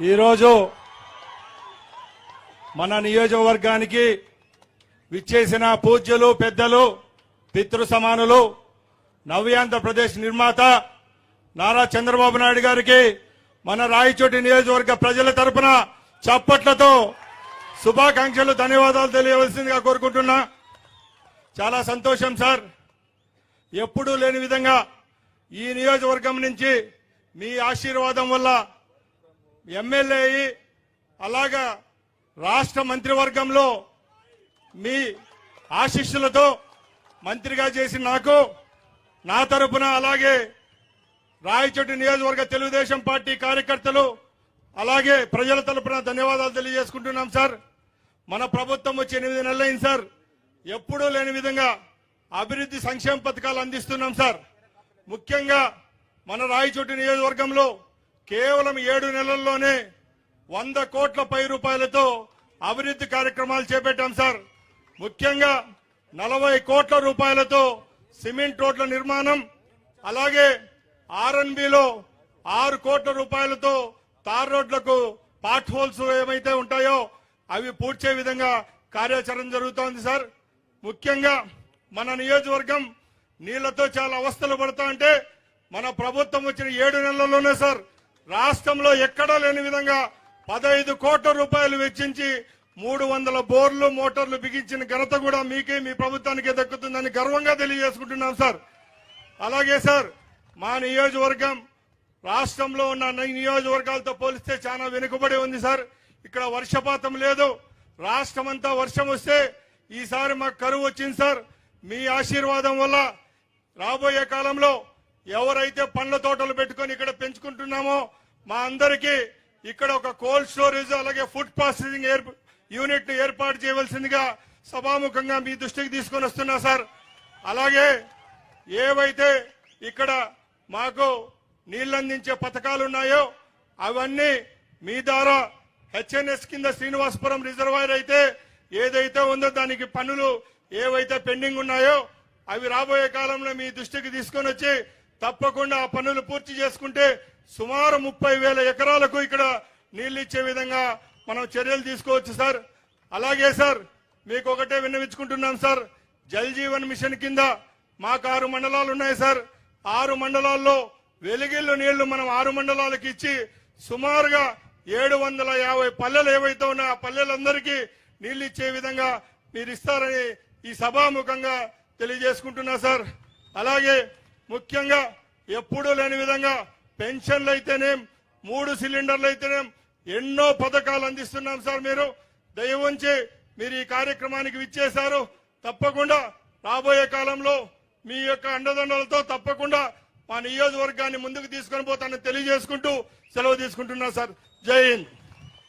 ఈరోజు మన నియోజకవర్గానికి విచ్చేసిన పూజ్యులు పెద్దలు పితృ సమానులు నవ్యాంధ్రప్రదేశ్ నిర్మాత నారా చంద్రబాబు నాయుడు గారికి మన రాయచోటి నియోజకవర్గ ప్రజల తరపున చప్పట్లతో శుభాకాంక్షలు ధన్యవాదాలు తెలియవలసిందిగా కోరుకుంటున్నా. చాలా సంతోషం సార్. ఎప్పుడూ లేని విధంగా ఈ నియోజకవర్గం నుంచి మీ ఆశీర్వాదం వల్ల ఎమ్మెల్యే అయ్యి అలాగా రాష్ట్ర మంత్రివర్గంలో మీ ఆశీస్సులతో మంత్రిగా చేసిన నాకు నా తరపున అలాగే రాయచోటి నియోజకవర్గ తెలుగుదేశం పార్టీ కార్యకర్తలు అలాగే ప్రజల తరపున ధన్యవాదాలు తెలియజేసుకుంటున్నాం సార్. మన ప్రభుత్వం వచ్చి ఎనిమిది నెలలైంది సార్. ఎప్పుడూ లేని విధంగా అభివృద్ధి సంక్షేమ పథకాలు అందిస్తున్నాం సార్. ముఖ్యంగా మన రాయచోటి నియోజకవర్గంలో కేవలం ఏడు నెలల్లోనే వంద కోట్ల పై రూపాయలతో అభివృద్ధి కార్యక్రమాలు చేపట్టాం సార్. ముఖ్యంగా నలభై కోట్ల రూపాయలతో సిమెంట్ రోడ్ల నిర్మాణం అలాగే ఆర్ఎన్బిలో ఆరు కోట్ల రూపాయలతో తార్ రోడ్లకు పాట్ హోల్స్ ఏమైతే ఉంటాయో అవి పూడ్చే విధంగా కార్యాచరణ జరుగుతోంది సార్. ముఖ్యంగా మన నియోజకవర్గం నీళ్ళతో చాలా అవస్థలు పడతా అంటే మన ప్రభుత్వం వచ్చిన ఏడు నెలల్లోనే సార్ రాష్ట్రంలో ఎక్కడా లేని విధంగా పదహైదు కోట్ల రూపాయలు వెచ్చించి మూడు వందల బోర్లు మోటార్లు బిగించిన ఘనత కూడా మీకే మీ ప్రభుత్వానికే దక్కుతుందని గర్వంగా తెలియజేసుకుంటున్నాం సార్. అలాగే సార్ మా నియోజకవర్గం రాష్ట్రంలో ఉన్న నియోజకవర్గాలతో పోలిస్తే చాలా వెనుకబడి ఉంది సార్. ఇక్కడ వర్షపాతం లేదు. రాష్ట్రం అంతా వర్షం వస్తే ఈసారి మాకు కరువు వచ్చింది సార్. మీ ఆశీర్వాదం వల్ల రాబోయే కాలంలో ఎవరైతే పండ్ల తోటలు పెట్టుకొని ఇక్కడ పెంచుకుంటున్నామో మా అందరికీ ఇక్కడ ఒక కోల్డ్ స్టోరేజ్ అలాగే ఫుడ్ ప్రాసెసింగ్ యూనిట్ను ఏర్పాటు చేయవలసిందిగా సభాముఖంగా మీ దృష్టికి తీసుకొని వస్తున్నా సార్. అలాగే ఏవైతే ఇక్కడ మాకు నీళ్ళందించే పథకాలు ఉన్నాయో అవన్నీ మీ ద్వారా హెచ్ఎన్ఎస్ కింద శ్రీనివాసపురం రిజర్వాయర్ అయితే ఏదైతే ఉందో దానికి పనులు ఏవైతే పెండింగ్ ఉన్నాయో అవి రాబోయే కాలంలో మీ దృష్టికి తీసుకొని వచ్చి తప్పకుండా ఆ పనులు పూర్తి చేసుకుంటే సుమారు ముప్పై వేల ఎకరాలకు ఇక్కడ నీళ్ళు ఇచ్చే విధంగా మనం చర్యలు తీసుకోవచ్చు సార్. అలాగే సార్ మీకు ఒకటే విన్నవించుకుంటున్నాం సార్. జల్ జీవన్ మిషన్ కింద మాకు ఆరు మండలాలు ఉన్నాయి సార్. ఆరు మండలాల్లో వెలిగిళ్ళు నీళ్ళు మనం ఆరు మండలాలకు ఇచ్చి సుమారుగా ఏడు వందల యాభై పల్లెలు ఏవైతే ఉన్నాయో ఆ పల్లెలందరికీ నీళ్ళు ఇచ్చే విధంగా మీరు ఇస్తారని ఈ సభాముఖంగా తెలియజేసుకుంటున్నా సార్. అలాగే ముఖ్యంగా ఎప్పుడూ లేని విధంగా పెన్షన్లు అయితేనేం మూడు సిలిండర్లు అయితేనేం ఎన్నో పథకాలు అందిస్తున్నాం సార్ మీరు. దయవుంచి మీరు ఈ కార్యక్రమానికి విచ్చేశారు. తప్పకుండా రాబోయే కాలంలో మీ యొక్క అండదండలతో తప్పకుండా మా నియోజకవర్గాన్ని ముందుకు తీసుకొని పోతానని తెలియజేసుకుంటూ సెలవు తీసుకుంటున్నా సార్. జై హింద్.